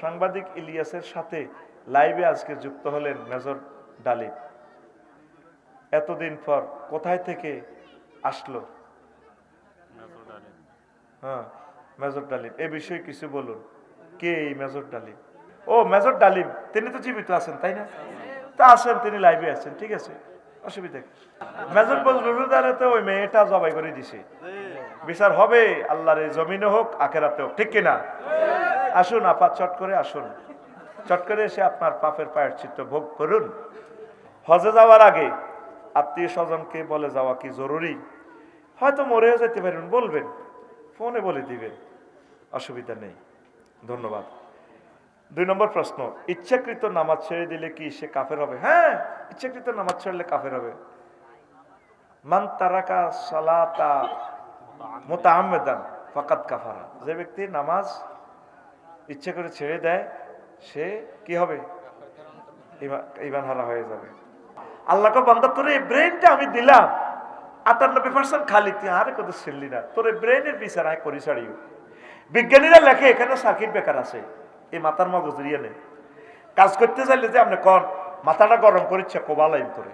সাংবাদিক ইলিয়াসের সাথে লাইভে আজকে যুক্ত হলেন মেজর ডালিম। এতদিন পর কোথায় থেকে আসলো? হ্যাঁ মেজর ডালিম এ বিষয়ে কিছু বলুন। কে এই মেজর ডালিম? ও মেজর ডালিম তিনি তো জীবিত আছেন তাই না? তা আসেন তিনি লাইভে আছেন ঠিক আছে অসুবিধা মেজর বজরুলুদারে তো ওই মেয়েটা জবাই করে দিছে। বিচার হবে আল্লাহর জমিনে হোক আখেরাতে হোক ঠিক কিনা? আসুন, আপা, চট করে আসুন। চট করে এসে আপনার পাপের পায়ের চিত্র ভোগ করুন। হজে যাওয়ার আগে আত্মীয় স্বজনকে বলে যাওয়া কি জরুরি? হয়তো মরেও যেতে পারেন, বলবেন। ফোনে বলে দিবেন। অসুবিধা নেই। ধন্যবাদ। দুই নম্বর প্রশ্ন, ইচ্ছাকৃত নামাজ ছেড়ে দিলে কি সে কাফের হবে? হ্যাঁ ইচ্ছাকৃত নামাজ ছাড়লে কাফের হবে। মান তারাকা সালাতা মোতা আহমেদান ফাকাত কাফারা। যে ব্যক্তি নামাজ ইচ্ছে করে ছেড়ে দেয়, সে কি হবে? ইমান হারা হয়ে যাবে। আল্লাহকে বান্দা, তোর এই ব্রেনটা আমি দিলাম। আটানব্বই পার্সেন্ট খালি, তুই আরে কত ছিললি না। তোর এই ব্রেনের বিচারায় করি ছাড়িও। বিজ্ঞানীরা লেখে, এখানে সার্কিট বেকার আছে। এই মাথার মগজ দিয়ে নে। কাজ করতে চাইলে যে আপনি কন, মাথাটা গরম করিচ্ছে কোবালাইম করে।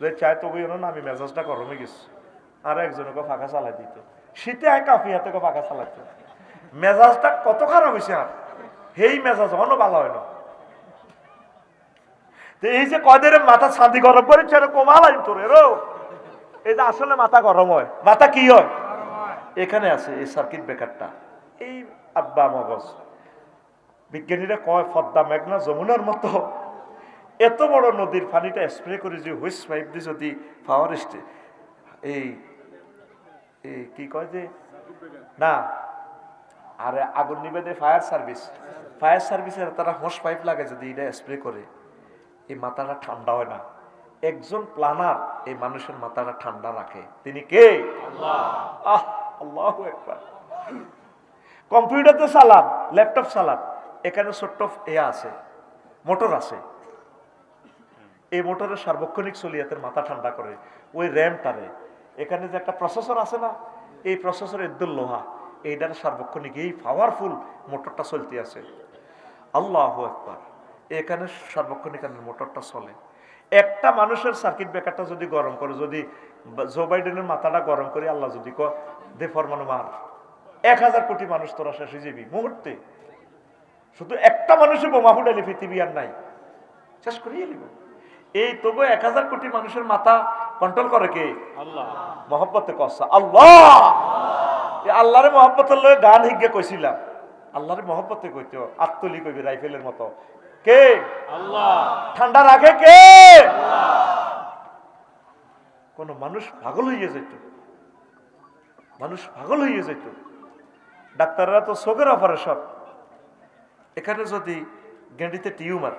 যে চায় তো ওই না আমি মেজাজটা গরমে গেছি। আর একজনকে ফাঁকা চালাই দিত। শীতে আয় কাফি হাতে ফাঁকা চালাইতো। মেজাজটা কত খারাপ হয়েছে আর? সেই মেজাজ অন্য ভালো হয় না এই যে কদের মাথা শান্তি গরম করেছে কমালাই তোরে রো। এই যে আসলে মাথা গরম হয়। মাথা কি হয়? এখানে আছে এই সার্কিট ব্রেকারটা এই আব্বা মগজ। বিজ্ঞানীরা কয়, ফদ্দা মেঘনা যমুনার মতো। এত বড় নদীর পানিটা স্প্রে করে যে হুইস পাইপ দিয়ে যদি পাওয়ার এই এই কি কয় যে? না আর আগুন নিবেদে ফায়ার সার্ভিস। ফায়ার সার্ভিসের তারা হোস পাইপ লাগে যদি এটা স্প্রে করে এই মাথাটা ঠান্ডা হয় না। একজন প্লানার এই মানুষের মাথাটা ঠান্ডা রাখে। তিনি কে? আহ আল্লাহ একবার কম্পিউটারতে চালান ল্যাপটপ চালান। এখানে ছোট্ট এ আছে মোটর আছে। এই মোটরের সার্বক্ষণিক চলিয়াতের মাথা ঠান্ডা করে ওই র্যামটারে এখানে যে একটা প্রসেসর আছে না এই প্রসেসর এদ্দুল লোহা। এইটার সার্বক্ষণিক এই পাওয়ারফুল মোটরটা চলতে আছে। আল্লাহ একবার এখানে সার্বক্ষণিক মোটরটা চলে। একটা মানুষের সার্কিট ব্রেকারটা যদি গরম করে যদি জো বাইডেনের মাথাটা গরম করে আল্লাহ যদি ক দে ফরমানো মার। এক হাজার কোটি মানুষ তোরা শেষে যাবি মুহূর্তে। শুধু একটা মানুষের বোমা ফুটালি পৃথিবী আর নাই। শেষ করিয়ে নিব। এই তবু এক হাজার কোটি মানুষের মাথা কন্ট্রোল করে কে? আল্লাহ। মহব্বতে কসা। আল্লাহ! আল্লাহরে মহব্বতের লয়ে গান হিগে কইছিলাম। আল্লাহরে মহব্বতে কইতে আত্মলি কইবি রাইফেলের মতো। কে? আল্লাহ। ঠান্ডা রাখে কে? কোন মানুষ পাগল হইয়ে যেত মানুষ পাগল হইয়ে যেত ডাক্তাররা তো চোখের অপারেশন। এখানে যদি গেঁডিতে টিউমার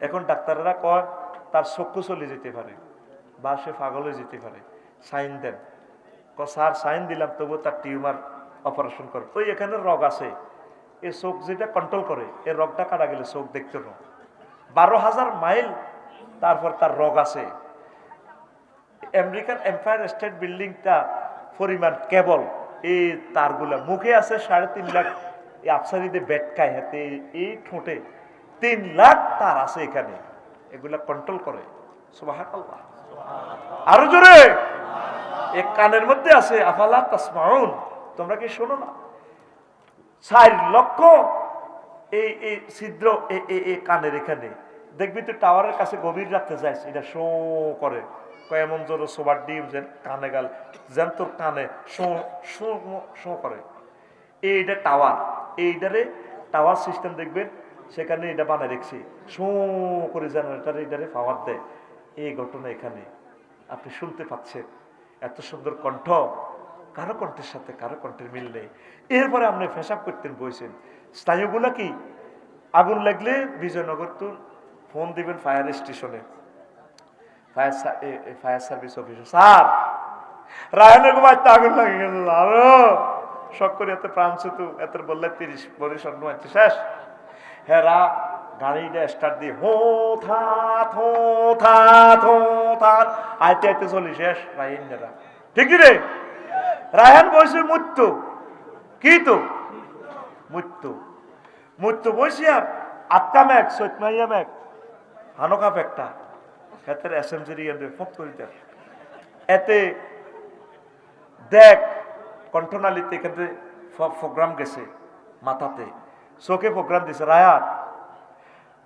এখন ডাক্তাররা কয় তার চক্ষু চলে যেতে পারে বা সে পাগল হয়ে যেতে পারে। সাইন দেন। স্যার সাইন দিলাম তবু তার টিউমার অপারেশন করে। তো এখানে রগ আছে। এই চোখ যেটা কন্ট্রোল করে এই রগটা কাটা গেলে চোখ দেখতে না বারো হাজার মাইল তারপর তার রগ আছে। আমেরিকান এম্পায়ার স্টেট বিল্ডিংটা পরিমাণ কেবল। এই তারগুলা মুখে আছে সাড়ে তিন লাখ আফসারিতে বেটকায় হাতে এই ঠোঁটে তিন লাখ তার আছে এখানে। এগুলা কন্ট্রোল করে। সুবহানাল্লাহ। আরও জোরে! এই কানের মধ্যে আছে, আফালা তাসমাউন? তোমরা কি শোনো না? চার লক্ষ এই এই ছিদ্র এই কানের এখানে। দেখবি তুই টাওয়ারের কাছে গভীর রাখতে যাইস এটা শো করে। এমন জোর সোবার ডিম যেন কানে গাল, যেন তোর কানে শো শো শো করে। এইটা টাওয়ার। এইটারে টাওয়ার সিস্টেম দেখবেন, সেখানে এটা বানায় রেখেছি। শো করে জেনারেটার এইটারে পাওয়ার দেয়। এই ঘটনা এখানে আপনি শুনতে পাচ্ছেন। এত সুন্দর কণ্ঠ। কারও কণ্ঠের সাথে কারও কণ্ঠের মিল নেই। এরপরে আপনি ফেসাব করতেন, বইছেন। স্নায়ুগুলা কি? আগুন লাগলে বিজয়নগর তো ফোন দিবেন fire station. Fire fire service অফিসে স্যার, রায়নের ঘুমায় আগুন লাগে গেল। আরও শখ করে এত প্রাণ এত বললে তিরিশ অন্য শেষ। হ্যাঁ রা গাড়িটা স্টার্ট দিয়ে হো থা থো থা থো থা আইতে আইতে চলি শেষ রায়নেরা ঠিক কি রে? রায়হান বয়সের মৃত্যু কি তো? মৃত্যু মৃত্যু বসিয়ার আটকা ম্যাক সৈতমাইয়া ম্যাক হানকা একটা হাতের এসএমসি ফোন করে দেয় এতে দেখ, কণ্ঠনালীতে এখানে প্রোগ্রাম গেছে মাথাতে। চোখে প্রোগ্রাম দিছে। রায়াত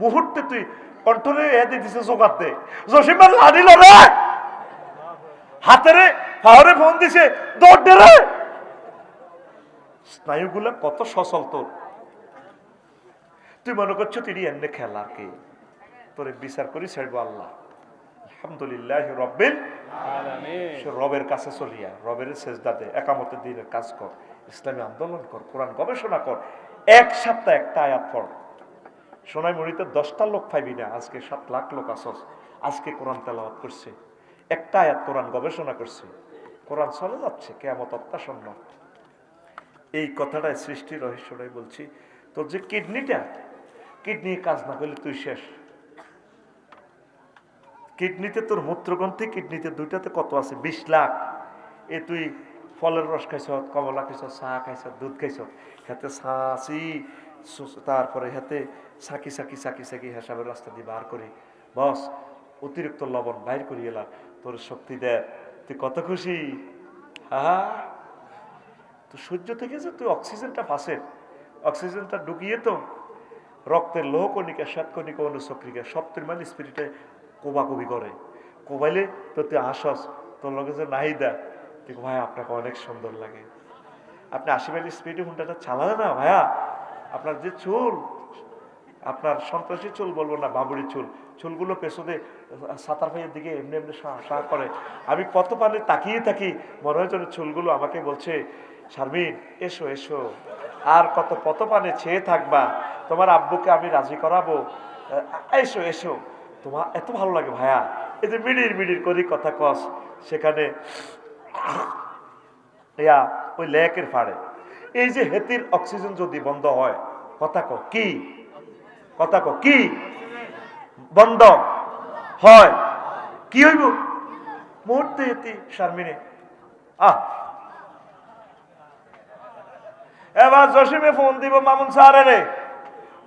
মুহূর্তে তুই কণ্ঠরে এ দিয়ে দিছে জোগাতে জসিমার লাদিল রে হাতেরে, পাহাড়ে ফোন দিছে, দৌড় রে। স্নায়ুগুলো কত সচল তোর। তুই মনে করছ তিনি এমনি খেলার কে? তোরে বিচার করি ছাড়বো আল্লাহ। আলহামদুলিল্লাহ রব্বিল রবের কাছে চলিয়া রবের সেজদাতে একামতের দিনের কাজ কর, ইসলামী আন্দোলন কর, কোরআন গবেষণা কর। এক সপ্তাহ একটা আয়াত পড়। সোনাই মরিতে দশটা লোক পাইবি না, আজকে সাত লাখ লোক আসস আজকে কোরআন তেলাওয়াত করছে। একটা আয়াত কোরআন গবেষণা করছে। কোরআন চলে যাচ্ছে কেমত অত্যাসন্ন। এই কথাটাই সৃষ্টির রহস্যটাই বলছি। তোর যে কিডনিটা, কিডনি কাজ না করলে তুই শেষ। কিডনিতে তোর মূত্রগ্রন্থি, কিডনিতে দুইটাতে কত আছে? বিশ লাখ। এ তুই ফলের রস খাইছ, কমলা খাইছ, চা খাইছ, দুধ খাইছ। হাতে ছাঁচি তারপরে হাতে সাকি সাকি সাকি সাকি হিসাবের রাস্তা দিয়ে বার করি। বস, অতিরিক্ত লবণ বাইর করি এলাম। তোর শক্তি দে, তুই কত খুশি? হা তো সূর্য থেকে যে তুই অক্সিজেনটা ফাঁসের অক্সিজেনটা ঢুকিয়ে তো রক্তের লোহ কণিকা, শ্বেত কণিকা, অনুচক্রিকা সব তিরমাল স্পিরিটে কোবাকুবি করে। কোবাইলে তো তুই আসস, তোর লগে যে নাহিদা তুই ভাই, আপনাকে অনেক সুন্দর লাগে। আপনি আশি মাইল স্পিডে হুন্ডাটা চালালে না ভাইয়া? আপনার যে চুল, আপনার সন্ত্রাসী চুল বলব না বাবুরি চুল, চুলগুলো পেছনে সাঁতার ভাইয়ের দিকে এমনি এমনি সা করে। আমি কত পানে তাকিয়ে থাকি, মনে হয় যেন চুলগুলো আমাকে বলছে, শারমিন, এসো এসো। আর কত কত পানে ছেয়ে থাকবা, তোমার আব্বুকে আমি রাজি করাবো। এসো এসো। তোমার এত ভালো লাগে ভাইয়া। এই যে মিডির মিডির করি কথা কস, সেখানে ইয়া, ওই লেকের ফাড়ে। এই যে হেতির অক্সিজেন যদি বন্ধ হয়, কথা ক কি? কথা ক কি? বন্ধ হয়। কি হইব? মুহূর্তে হেতি শারমিনে। আহ। এবার জসিমে ফোন দিব মামুন স্যার রে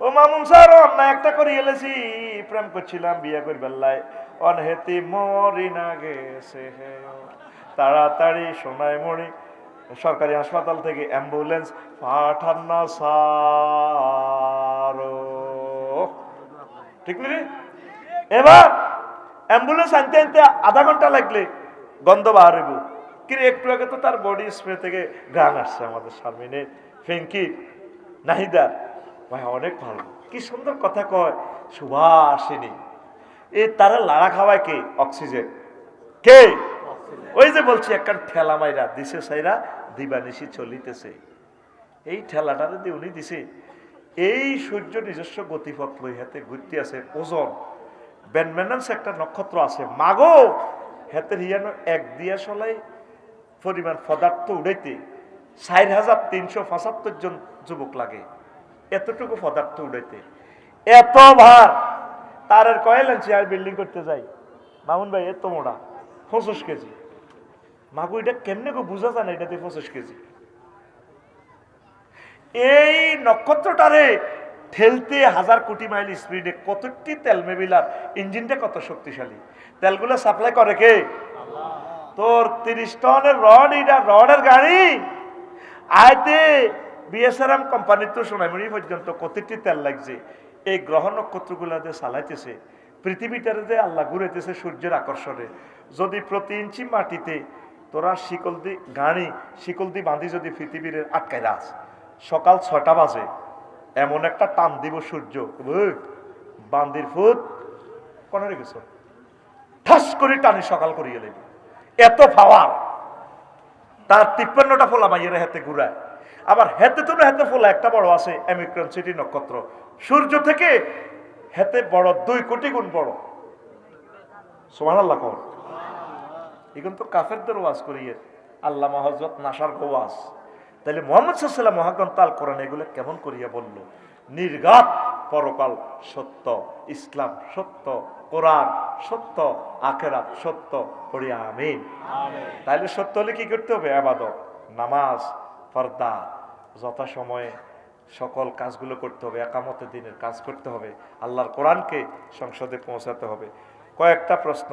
ও মামুন স্যার অন্যায় একটা করে এলেছি, প্রেম করছিলাম বিয়ে করি বেল্লায় অনহেতি মরি না গেছে তাড়াতাড়ি সোনায় মরি। সরকারি হাসপাতাল থেকে অ্যাম্বুলেন্স পাঠান না সারো। ঠিক না এবার অ্যাম্বুলেন্স আনতে আনতে আধা ঘণ্টা লাগলে গন্ধ বার হইব। কিন্তু একটু আগে তো তার বডি স্প্রে থেকে গান আসছে আমাদের সামনে ফেঙ্কি, নাহিদার। ভাই, অনেক ভালো। কি সুন্দর কথা কয় শুভা সুভাষিনী এ তারা লাড়া খাওয়ায় কে? অক্সিজেন। কে? ওই যে বলছি একটা ঠেলা মাইরা দিছে সাইরা, দিবানিশি চলিতেছে। এই ঠেলাটারে দিয়ে উনি দিছে। এই সূর্য নিজস্ব গতিপথ লই হাতে ঘুরতে আছে ওজন ব্যানম্যানান্স একটা নক্ষত্র আছে। মাগো হাতে হিয়ানো এক দিয়া সলাই পরিমাণ পদার্থ উড়াইতে ষাট হাজার তিনশো পঁচাত্তর জন যুবক লাগে। এতটুকু পদার্থ উড়াইতে। এত ভার! তার আর কয়েলেন চেয়ার বিল্ডিং করতে যাই। মামুন ভাই, এত মোড়া পঁচিশ কেজি। মাগু এটা কেমনে গো বুঝা যায় না এটাতে পঁচিশ কেজি। এই নক্ষত্রটারে ঠেলতে হাজার কোটি মাইল স্পিডে কতটি তেল মেবিলার ইঞ্জিনটা কত শক্তিশালী। তেলগুলো সাপ্লাই করে কে? তোর তিরিশ টনের রড এটা রডের গাড়ি। আয়তে বিএসআরএম কোম্পানি তো সোনামণি পর্যন্ত কতটি তেল লাগছে এই গ্রহ নক্ষত্রগুলা যে চালাইতেছে পৃথিবীটারে যে আল্লাহ ঘুরেতেছে সূর্যের আকর্ষণে যদি প্রতি ইঞ্চি মাটিতে তোরা শিকল দি গাড়ি শিকল দি বাঁধি যদি পৃথিবীর আটকায় রাস সকাল ছটা বাজে, এমন একটা টান দিব সূর্য। বান্দির ফুট কোন রেখেছ ঠাস করে টানি সকাল করিয়ে লেবে এত পাওয়ার, তার তিপ্পান্নটা ফোলা মাইয়ের হাতে ঘুরায়। আবার হেতে তো হেতে ফোলা একটা বড় আছে অ্যামিক্রন সিটি নক্ষত্র। সূর্য থেকে হেতে বড় দুই কোটি গুণ বড়। সোমান আল্লাহ কর। এখন তো কাফেরদের ওয়াজ করিয়ে আল্লাহ হজরত নাসার ওয়াজ। তাহলে মোহাম্মদ সাল্লাম আল কোরআন এগুলো কেমন করিয়া বলল? নির্ঘাত পরকাল সত্য ইসলাম সত্য কোরআন সত্য আখেরাত সত্য পড়িয়া আমিন। তাহলে সত্য হলে কি করতে হবে? আবাদত নামাজ পর্দা যথাসময়ে সকল কাজগুলো করতে হবে একামতে দিনের কাজ করতে হবে আল্লাহর কোরআনকে সংসদে পৌঁছাতে হবে। কয়েকটা প্রশ্ন।